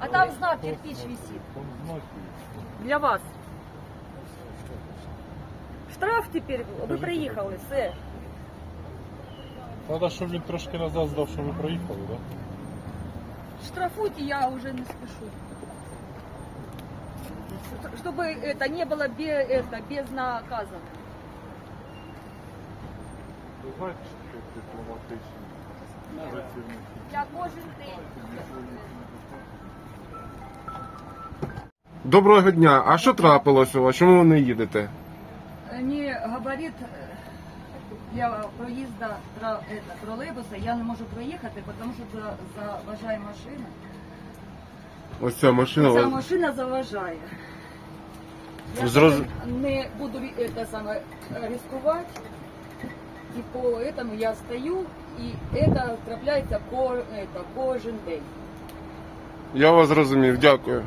А там знак кирпич висит. Там знаки. Для вас. Штраф тепер, ви приїхали, все. Треба, щоб він трошки назад здав, що ви проїхали, так? Штрафуйте, я уже не спешу. Чтобы это не было без, это, безнаказанно. Ви знаєте, що таке дипломатичні працівники? Я кожен день. Доброго дня. А що трапилось у вас? Чому ви не їдете? Не говорит э, для проїзду тро, это, тролейбуса я не можу проїхати, тому що за- заважає машина. Ось ця машина. Ця вас- машина заважає. Я Зроз- не буду это саме ризикувати. І по этому я стою, і это трапляється ко, это, кожен день. Я вас зрозумів, дякую.